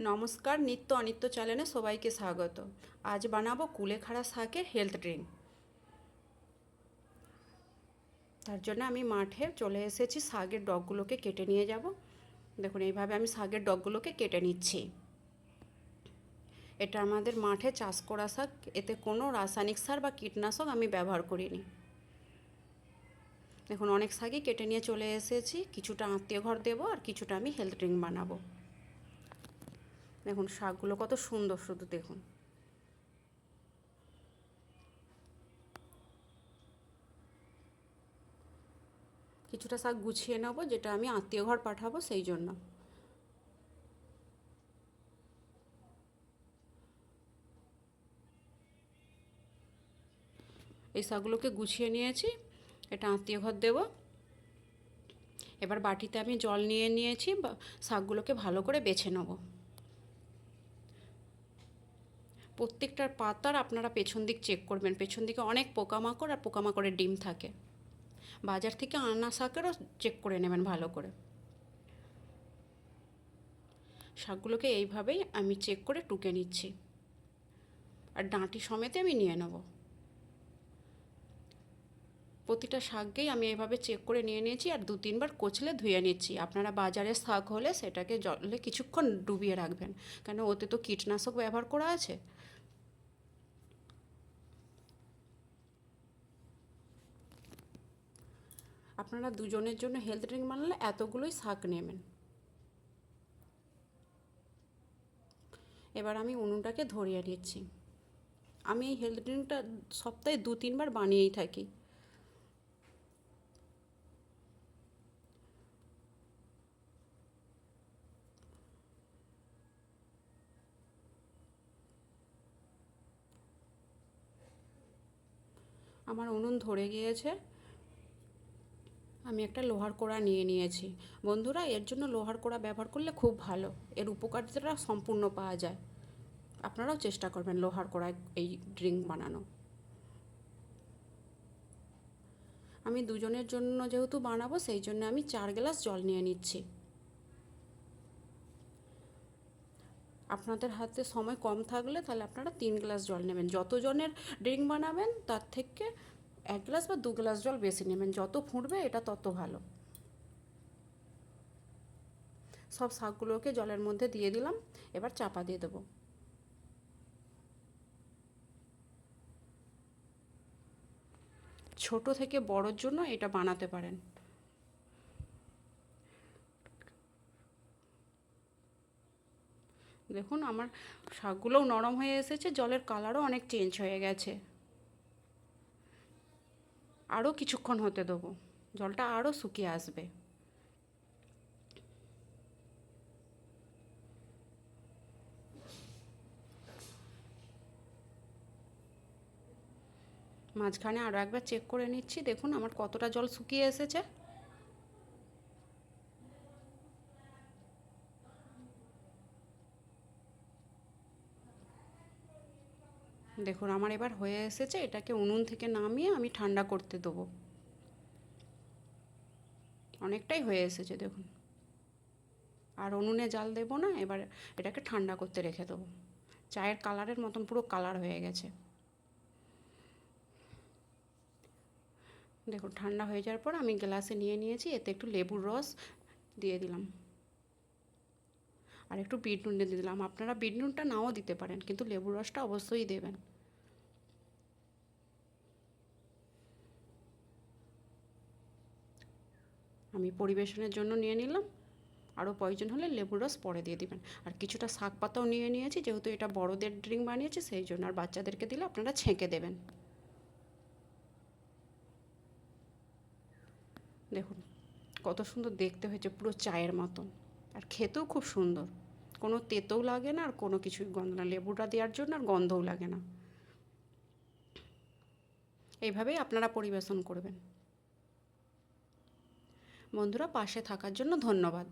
নমস্কার, নিত্য অনিত্য চ্যানেলে সবাইকে স্বাগত। আজ বানাবো কুলেখাড়া শাকের হেলথ ড্রিঙ্ক তার জন্য আমি মাঠে চলে এসেছি, শাকের ডগগুলোকে কেটে নিয়ে যাব। দেখুন, এইভাবে আমি শাকের ডগগুলোকে কেটে নিচ্ছি। এটা আমাদের মাঠে চাষ করা শাক, এতে কোনো রাসায়নিক সার বা কীটনাশক আমি ব্যবহার করিনি। দেখুন, অনেক শাকই কেটে নিয়ে চলে এসেছি, কিছুটা আত্মীয় ঘর দেবো আর কিছুটা আমি হেলথ ড্রিঙ্ক বানাবো। দেখুন, শাকগুলো কত সুন্দর শুধু দেখুন। কিছুটা শাক গুছিয়ে নেব, যেটা আমি আত্মীয় ঘর পাঠাবো সেই জন্য। এই শাকগুলোকে গুছিয়ে নিয়েছি, এটা আত্মীয় ঘর দেবো। এবার বাটিতে আমি জল নিয়ে নিয়েছি শাকগুলোকে ভালো করে বেছে নেব। প্রত্যেকটার পাতার আপনারা পেছন দিক চেক করবেন। পেছন দিকে অনেক পোকামাকড় আর পোকামাকড়ের ডিম থাকে। বাজার থেকে আনা শাকেরও চেক করে নেবেন ভালো করে। শাকগুলোকে এইভাবেই আমি চেক করে টুকে নিচ্ছি। আর ডাঁটি সমেতে আমি নিয়ে নেব। প্রতিটা শাককেই আমি এভাবে চেক করে নিয়ে নিয়েছি আর দু তিনবার কচলে ধুয়ে নিচ্ছি। আপনারা বাজারে শাক হলে সেটাকে জলে কিছুক্ষণ ডুবিয়ে রাখবেন। কেন ওতে তো কীটনাশক ব্যবহার করা আছে? আপনারা দুজনের জন্য হেলথ ড্রিঙ্ক বানালে এতগুলোই শাক নেবেন। এবার আমি উনুনটাকে ধরিয়ে নিচ্ছি। আমি এই হেলথ ড্রিঙ্কটা সপ্তাহে দু তিনবার বানিয়েই থাকি। আমার উনুন ধরে গিয়েছে। আমি একটা লোহার কোড়া নিয়ে নিয়েছি। বন্ধুরা, এর জন্য লোহার কোড়া ব্যবহার করলে খুব ভালো। এর উপকারিতাটা সম্পূর্ণ পাওয়া যায়। আপনারাও চেষ্টা করবেন লোহার কোড়ায় এই ড্রিঙ্ক বানানো। আমি দুজনের জন্য যেহেতু বানাবো, সেই জন্য আমি চার গ্লাস জল নিয়ে নিচ্ছি। আপনাদের হাতে সময় কম থাকলে তাহলে আপনারা তিন গ্লাস জল নেবেন। যতজনের ড্রিঙ্ক বানাবেন, তার থেকে এক গ্লাস বা দু গ্লাস জল বেশি নেবেন। যত ফুটবে, এটা তত ভালো। সব শাকগুলোকে জলের মধ্যে দিয়ে দিলাম। এবার চাপা দিয়ে দেবো। ছোট থেকে বড়োর জন্য এটা বানাতে পারেন। দেখুন, আমার শাকগুলোও নরম হয়ে এসেছে, জলের কালারও অনেক চেঞ্জ হয়ে গেছে। আরও কিছুক্ষণ হতে দেবো, জলটা আরও শুকিয়ে আসবে। মাঝখানে আরও একবার চেক করে নিচ্ছি, দেখুন আমার কতটা জল শুকিয়ে এসেছে। দেখুন, আমার এবার হয়ে এসেছে, এটাকে উনুন থেকে নামিয়ে আমি ঠান্ডা করতে দেবো। অনেকটাই হয়ে এসেছে, দেখুন। আর উনুনে জাল দেবো না, এবার এটাকে ঠান্ডা করতে রেখে দেবো। চায়ের কালারের মতন পুরো কালার হয়ে গেছে। দেখুন, ঠান্ডা হয়ে যাওয়ার পর আমি গ্লাসে নিয়ে নিয়েছি, এতে একটু লেবুর রস দিয়ে দিলাম। আর একটু বিট নুন দিয়ে দিলাম। আপনারা বিট নুনটা নাও দিতে পারেন, কিন্তু লেবুর রসটা অবশ্যই দেবেন। আমি পরিবেশনের জন্য নিয়ে নিলাম। আরও প্রয়োজন হলে লেবুর রস পরে দিয়ে দিবেন। আর কিছুটা শাক পাতাও নিয়ে নিয়েছি, যেহেতু এটা বড়দের ড্রিঙ্ক বানিয়েছি, সেই জন্য আর বাচ্চাদেরকে দিলে আপনারা ছেঁকে দেবেন। দেখুন, কত সুন্দর দেখতে হয়েছে, পুরো চায়ের মতন। আর খেতেও খুব সুন্দর। কোনো তেতেও লাগে না, আর কোনো কিছুই গন্ধ না। লেবুটা দেওয়ার জন্য আর গন্ধও লাগে না। এইভাবেই আপনারা পরিবেশন করবেন। বন্ধুরা পাশে থাকার জন্য ধন্যবাদ।